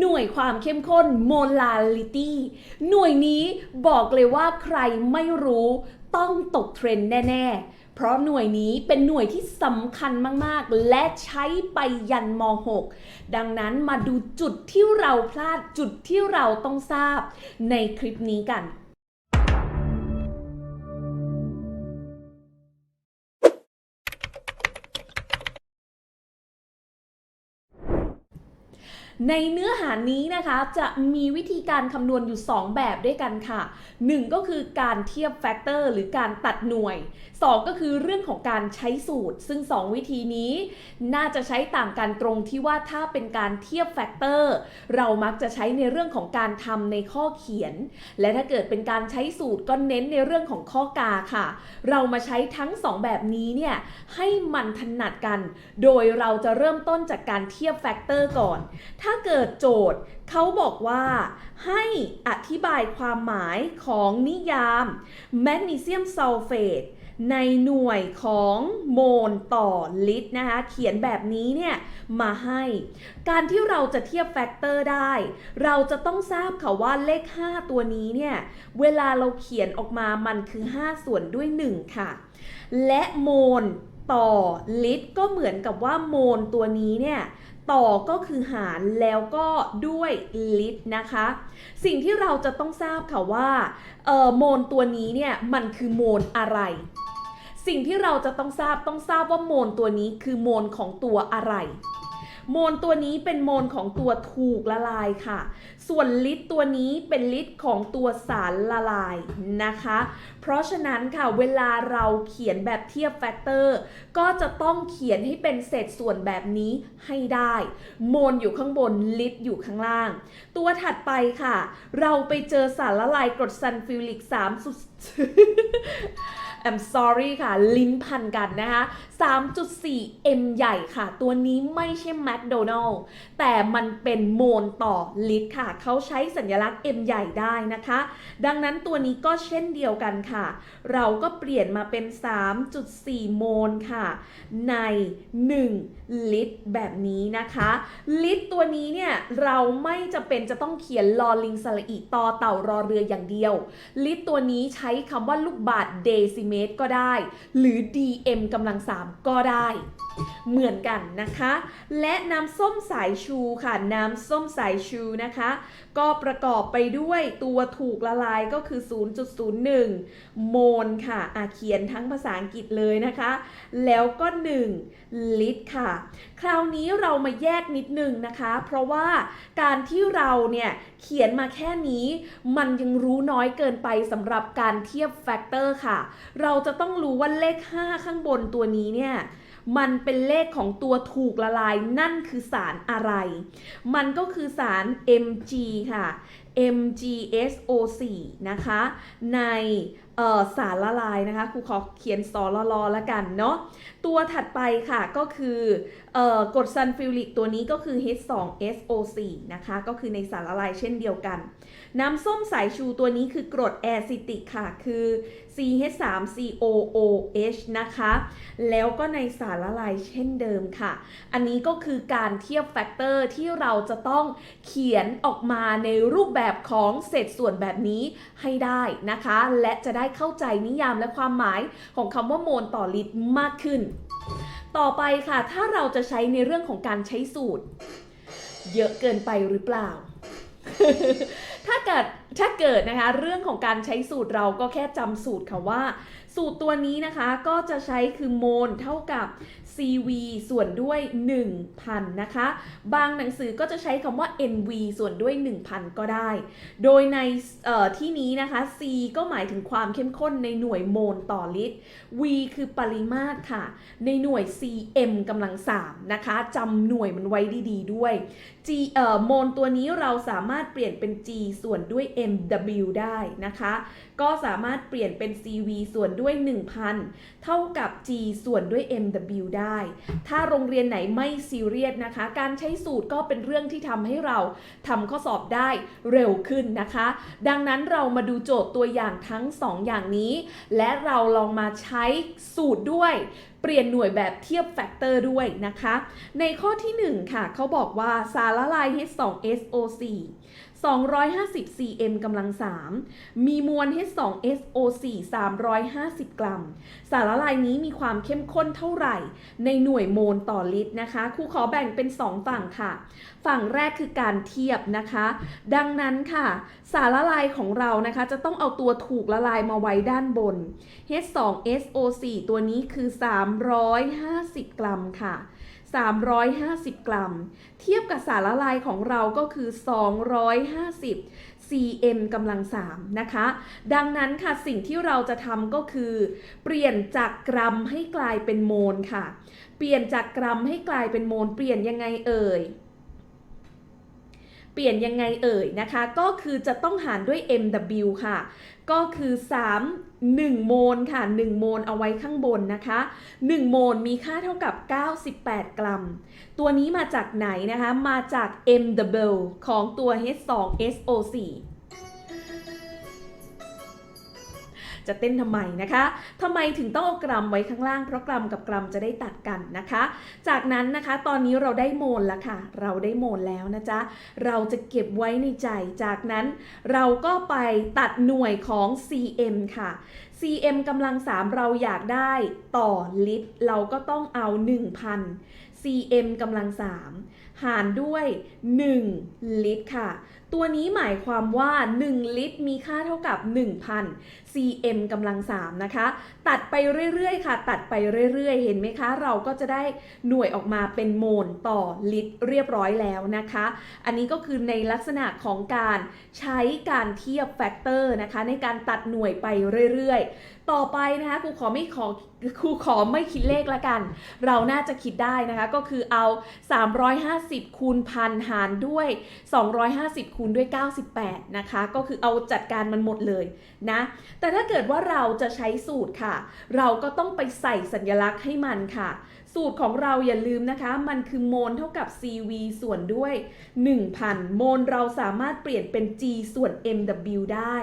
หน่วยความเข้มข้น molality หน่วยนี้บอกเลยว่าใครไม่รู้ต้องตกเทรนด์แน่ ๆ เพราะหน่วยนี้เป็นหน่วยที่สำคัญมากๆ และใช้ไปยันม .6 ดังนั้นมาดูจุดที่เราพลาดจุดที่เราต้องทราบในคลิปนี้กัน ในเนื้อหานี้นะคะจะมีวิธีการคำนวณอยู่ 2 แบบด้วยกันค่ะ 1 ก็คือการเทียบแฟกเตอร์หรือการตัดหน่วย 2 ก็คือเรื่องของการใช้สูตร ซึ่ง 2 วิธีนี้ น่าจะใช้ต่างกันตรงที่ว่าถ้าเป็นการเทียบแฟกเตอร์เรามักจะใช้ในเรื่องของการทำในข้อเขียน และถ้าเกิดเป็นการใช้สูตรก็เน้นในเรื่องของข้อกาค่ะ เรามาใช้ทั้ง 2 แบบนี้เนี่ยให้มันถนัดกัน โดยเราจะเริ่มต้นจากการเทียบแฟกเตอร์ก่อนถ้าเกิดโจทย์เขาบอกว่าให้อธิบายความหมายของนิยามแมกนีเซียมซัลเฟตในหน่วยของโมลต่อลิตรนะคะ เขียนแบบนี้เนี่ยมาให้ การที่เราจะเทียบแฟกเตอร์ได้ เราจะต้องทราบค่ะว่าเลข 5 ตัวนี้เนี่ย เวลาเราเขียนออกมามันคือ 5 ส่วนด้วย 1 ค่ะ และโมลต่อลิตรก็เหมือนกับว่าโมลตัวนี้เนี่ย ต่อก็คือหารแล้วก็ด้วยลิตรนะคะ สิ่งที่เราจะต้องทราบค่ะว่าโมลตัวนี้เนี่ยมันคือโมลอะไร สิ่งที่เราจะต้องทราบต้องทราบว่าโมลตัวนี้คือโมลของตัวอะไร โมลตัวนี้เป็นโมลของตัวถูกละลายค่ะ ส่วนลิตรตัวนี้เป็นลิตรของตัวสารละลายนะคะ เพราะฉะนั้นค่ะเวลาเราเขียนแบบเทียบแฟกเตอร์ก็จะต้องเขียนให้เป็นเศษส่วนแบบนี้ให้ได้ โมลอยู่ข้างบนลิตรอยู่ข้างล่าง ตัวถัดไปค่ะ เราไปเจอสารละลายกรดซัลฟิวริก3สุด I'm sorry ค่ะ ลิ้นพันกันนะคะ 3.4 M ใหญ่ค่ะ ตัวนี้ไม่ใช่แมคโดนัลล์แต่มันเป็นโมลต่อลิตรค่ะ เขาใช้สัญลักษณ์ M ใหญ่ได้นะคะ ดังนั้นตัวนี้ก็เช่นเดียวกันค่ะ เราก็เปลี่ยนมาเป็น 3.4 โมลค่ะ ใน 1 ลิตรแบบนี้นะคะ ลิตรตัวนี้เนี่ยเราไม่จะเป็นจะต้องเขียนลอลิงสระอีต่อเต่ารอเรืออย่างเดียว ลิตรตัวนี้ใช้คำว่าลูกบาทเดซิเมตรก็ได้ หรือ dm กำลัง 3 ก็ได้ เหมือนกันนะคะ และน้ำส้มสายชูค่ะ น้ำส้มสายชูนะคะ ก็ประกอบไปด้วยตัวถูกละลายก็คือ 0.01 โมลค่ะอาเขียนทั้งภาษาอังกฤษเลยนะคะ แล้วก็ 1 ลิตรค่ะ คราวนี้เรามาแยกนิดนึงนะคะ เพราะว่าการที่เราเนี่ยเขียนมาแค่นี้มันยังรู้น้อยเกินไปสำหรับการเทียบแฟกเตอร์ค่ะ เราจะต้องรู้ว่าเลข 5 ข้างบนตัวนี้เนี่ย มันเป็นเลขของตัวถูกละลายนั่นคือสารอะไร มันก็คือสาร Mg ค่ะ MgSO4 นะคะในสารละลายนะคะครูขอเขียนสอลลอแล้วกันเนาะตัวถัดไปค่ะก็คืออกรดซัลฟิวริกตัวนี้ก็คือ H2SO4 นะคะก็คือในสารละลายเช่นเดียวกัน น้ำส้มสายชูตัวนี้คือกรดแอซิติกค่ะคือ CH3COOH นะคะแล้วก็ในสารละลายเช่นเดิมค่ะ อันนี้ก็คือการเทียบแฟกเตอร์ที่เราจะต้องเขียนออกมาในรูปแบบแบบของเศษส่วนแบบนี้ให้ได้นะคะ และจะได้เข้าใจนิยามและความหมายของคำว่าโมลต่อลิตรมากขึ้น ต่อไปค่ะ ถ้าเราจะใช้ในเรื่องของการใช้สูตร เยอะเกินไปหรือเปล่า ถ้าเกิด ถ้าเกิดนะคะเรื่องของการใช้สูตรเราก็แค่จำสูตรค่ะว่า สูตรตัวนี้นะคะก็จะใช้คือโมลเท่ากับ CV ส่วนด้วย 1,000 นะคะ บางหนังสือก็จะใช้คำว่า NV ส่วนด้วย 1,000 ก็ได้ โดยในที่นี้นะคะ C ก็หมายถึงความเข้มข้นในหน่วยโมลต่อลิตร V คือปริมาตรค่ะ ในหน่วย cm กำลัง 3 นะคะจำหน่วยมันไว้ดีๆด้วย G โมลตัวนี้เราสามารถเปลี่ยนเป็น G ส่วนด้วย mW ได้นะคะ ก็สามารถเปลี่ยนเป็น CV ส่วนด้วย 1,000 เท่ากับ G ส่วนด้วย mW ได้ ถ้าโรงเรียนไหนไม่ซีเรียสนะคะ การใช้สูตรก็เป็นเรื่องที่ทำให้เราทำข้อสอบได้เร็วขึ้นนะคะ ดังนั้นเรามาดูโจทย์ตัวอย่างทั้ง 2 อย่างนี้ และเราลองมาใช้สูตรด้วยเปลี่ยนหน่วยแบบเทียบแฟกเตอร์ด้วยนะคะ ในข้อที่ 1 ค่ะ เขาบอกว่าสารละลาย H2SO4 250 cm กำลัง 3 มีมวล H2SO4 350 กรัม สารละลายนี้มีความเข้มข้นเท่าไหร่ ในหน่วยโมลต่อลิตรนะคะครูขอแบ่งเป็น 2 ฝั่งค่ะ ฝั่งแรกคือการเทียบนะคะ ดังนั้นค่ะ สารละลายของเรานะคะ จะต้องเอาตัวถูกละลายมาไว้ด้านบน H2SO4 ตัวนี้คือ 350 กรัมค่ะ 350 กรัม เทียบกับสารละลายของเราก็คือ 250 cm กำลัง 3 นะคะ ดังนั้นค่ะสิ่งที่เราจะทำก็คือ เปลี่ยนจากกรัมให้กลายเป็นโมลค่ะ เปลี่ยนจากกรัมให้กลายเป็นโมล เปลี่ยนยังไงเอ่ย เปลี่ยนยังไงเอ่ยนะคะ ก็คือจะต้องหารด้วย mw ค่ะ ก็คือ 3 1 โมลค่ะ 1 โมลเอาไว้ข้างบนนะคะ 1 โมลมีค่าเท่ากับ 98 กรัม ตัวนี้มาจากไหนนะคะ มาจาก mw ของตัว H2SO4 จะเต้นทำไมนะคะทำไมถึงต้องเอากรัมไว้ข้างล่างเพราะกรัมกับกรัมจะได้ตัดกันนะคะ จากนั้นนะคะตอนนี้เราได้โมลแล้วค่ะ เราได้โมลแล้วนะจ๊ะเราจะเก็บไว้ในใจ จากนั้นเราก็ไปตัดหน่วยของ cm ค่ะ cm กำลัง 3 เราอยากได้ต่อลิตร เราก็ต้องเอา 1,000 cm กำลัง 3หารด้วย 1 ลิตรค่ะ ตัวนี้หมายความว่า 1 ลิตรมีค่าเท่ากับ 1,000 cm กำลัง 3 นะคะ ตัดไปเรื่อยๆ ค่ะ ตัดไปเรื่อยๆ เห็นไหมคะ เราก็จะได้หน่วยออกมาเป็นโมลต่อลิตรเรียบร้อยแล้วนะคะ อันนี้ก็คือในลักษณะของการใช้การเทียบแฟกเตอร์นะคะ ในการตัดหน่วยไปเรื่อยๆ ต่อไปนะคะครูขอไม่ขอครูขอไม่คิดเลขละกัน เราน่าจะคิดได้นะคะ ก็คือเอา 350คูณพันหารด้วย 250 คูณด้วย 98 นะคะ ก็คือเอาจัดการมันหมดเลยนะ แต่ถ้าเกิดว่าเราจะใช้สูตรค่ะ เราก็ต้องไปใส่สัญลักษณ์ให้มันค่ะ สูตรของเราอย่าลืมนะคะ มันคือโมลเท่ากับ CV ส่วนด้วย 1,000 โมลเราสามารถเปลี่ยนเป็น G ส่วน MW ได้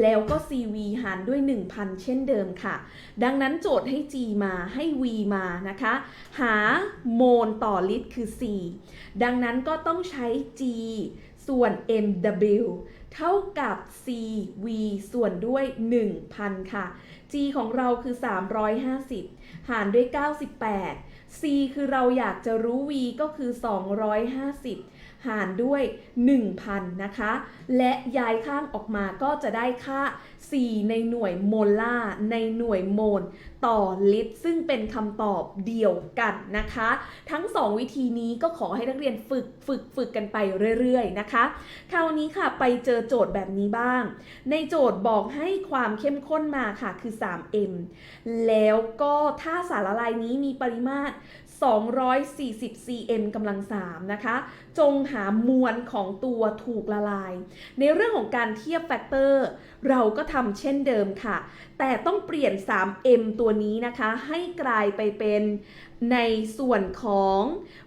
แล้วก็ CV หารด้วย 1,000 เช่นเดิมค่ะ ดังนั้นโจทย์ให้ G มาให้ V มานะคะ หาโมลต่อลิตรคือ C ดังนั้นก็ต้องใช้ G ส่วน MW เท่ากับ CV ส่วนด้วย 1,000 ค่ะ G ของเราคือ 350 หารด้วย 98 C คือเราอยากจะรู้ V ก็คือ 250 หารด้วย 1,000 นะคะ และย้ายข้างออกมาก็จะได้ค่า C ในหน่วยโมลาร์ในหน่วยโมล ต่อลิตรซึ่งเป็นคำตอบเดียวกันนะคะ ทั้ง 2 วิธีนี้ก็ขอให้นักเรียนฝึกฝึกฝึกกันไปเรื่อยๆนะคะ คราวนี้ค่ะไปเจอโจทย์แบบนี้บ้าง ในโจทย์บอกให้ความเข้มข้นมาค่ะคือ 3m แล้วก็ถ้าสารละลายนี้มีปริมาตร 240 cm กำลัง 3 นะคะ จงหามวลของตัวถูกละลาย ในเรื่องของการเทียบแฟกเตอร์ เราก็ทำเช่นเดิมค่ะ แต่ต้องเปลี่ยน 3m ตัวนี้นะคะ ให้กลายไปเป็นในส่วนของ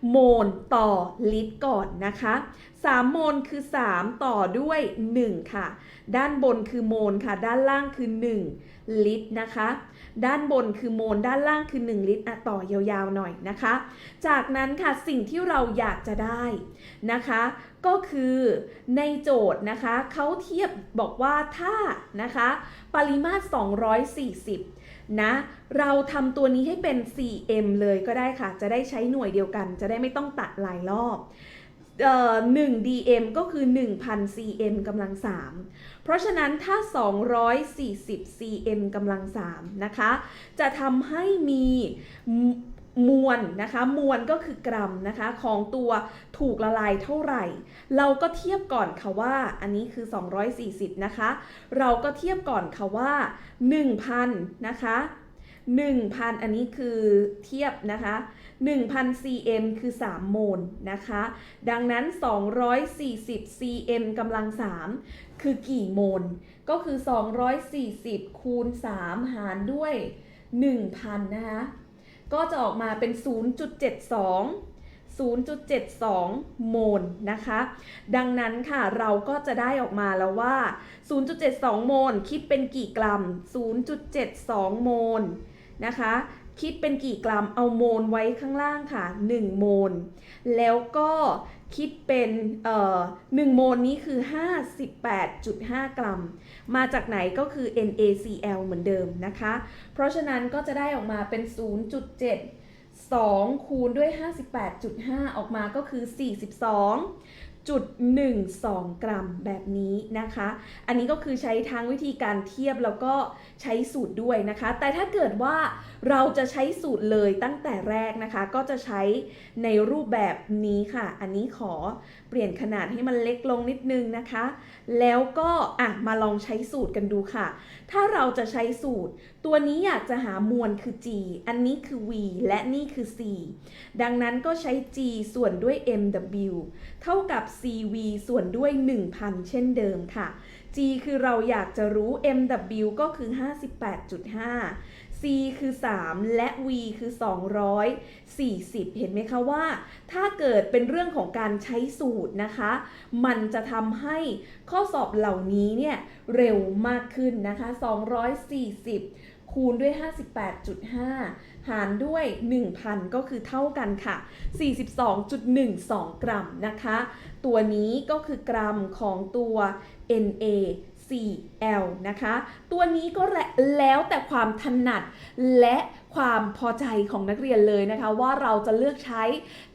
โมลต่อลิตรก่อนนะคะ 3 โมลคือ 3 ต่อด้วย 1 ค่ะ ด้านบนคือโมลค่ะ ด้านล่างคือ 1 ลิตรนะคะ ด้านบนคือโมลด้านล่างคือ 1 ลิตรอะต่อยาวๆหน่อยนะคะ จากนั้นค่ะสิ่งที่เราอยากจะได้นะคะก็คือในโจทย์นะคะเขาเทียบบอกว่าถ้านะคะปริมาตร 240 นะ เราทำตัวนี้ให้เป็น 4m เลยก็ได้ค่ะ จะได้ใช้หน่วยเดียวกัน จะได้ไม่ต้องตัดหลายรอบเอ่อ1 dm ก็คือ 1,000 cm กำลัง 3 เพราะฉะนั้นถ้า 240 cm กำลัง 3 นะคะ จะทำให้มี มวลนะคะ มวลก็คือกรัมนะคะ ของตัวถูกละลายเท่าไหร่ เราก็เทียบก่อนค่ะว่า อันนี้คือ 240 นะคะ เราก็เทียบก่อนค่ะว่า 1,000 นะคะ 1,000 อันนี้คือเทียบนะคะ 1,000 cm คือ 3 โมลนะคะ ดังนั้น 240 cm กำลัง 3 คือกี่โมล ก็คือ 240 คูณ 3 หารด้วย 1,000 นะคะ ก็จะออกมาเป็น 0.72 0.72 โมลนะคะ ดังนั้นค่ะเราก็จะได้ออกมาแล้วว่า 0.72 โมลคิดเป็นกี่กรัม 0.72 โมลนะคะ คิดเป็นกี่กรัมเอาโมลไว้ข้างล่างค่ะ 1 โมล แล้วก็คิดเป็นเอ่อ1โมลนี้คือ 58.5 กรัม มาจากไหนก็คือ NaCl เหมือนเดิมนะคะ เพราะฉะนั้นก็จะได้ออกมาเป็น 0.7 2 คูณด้วย 58.5 ออกมาก็คือ 42.12 กรัมแบบนี้นะคะ อันนี้ก็คือใช้ทั้งวิธีการเทียบแล้วก็ใช้สูตรด้วยนะคะ แต่ถ้าเกิดว่าเราจะใช้สูตรเลยตั้งแต่แรกนะคะ ก็จะใช้ในรูปแบบนี้ค่ะ อันนี้ขอเปลี่ยนขนาดให้มันเล็กลงนิดนึงนะคะ แล้วก็อะมาลองใช้สูตรกันดูค่ะ ถ้าเราจะใช้สูตร ตัวนี้อยากจะหามวลคือ g อันนี้คือ v และนี่คือ c ดังนั้นก็ใช้ g ส่วนด้วย mw เท่ากับ cv ส่วนด้วย 1000 เช่นเดิมค่ะ g คือเราอยากจะรู้ mw ก็คือ 58.5 c คือ 3 และ v คือ 240 เห็นไหมคะว่า ถ้าเกิดเป็นเรื่องของการใช้สูตรนะคะ มันจะทำให้ข้อสอบเหล่านี้เนี่ย เร็วมากขึ้นนะคะ 240 คูณด้วย 58.5 หารด้วย 1,000 ก็คือเท่ากันค่ะ 42.12 กรัมนะคะ ตัวนี้ก็คือกรัมของตัว Na NaCl นะคะ ตัวนี้ก็แล้วแต่ความถนัดและความพอใจของนักเรียนเลยนะคะ ว่าเราจะเลือกใช้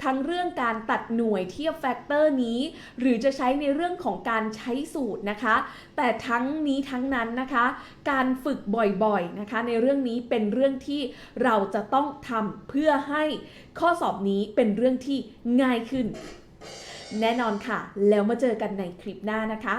ทั้งเรื่องการตัดหน่วยเทียบแฟกเตอร์นี้ หรือจะใช้ในเรื่องของการใช้สูตรนะคะ แต่ทั้งนี้ทั้งนั้นนะคะ การฝึกบ่อยๆนะคะ ในเรื่องนี้เป็นเรื่องที่เราจะต้องทำเพื่อให้ข้อสอบนี้เป็นเรื่องที่ง่ายขึ้น แน่นอนค่ะ แล้วมาเจอกันในคลิปหน้านะคะ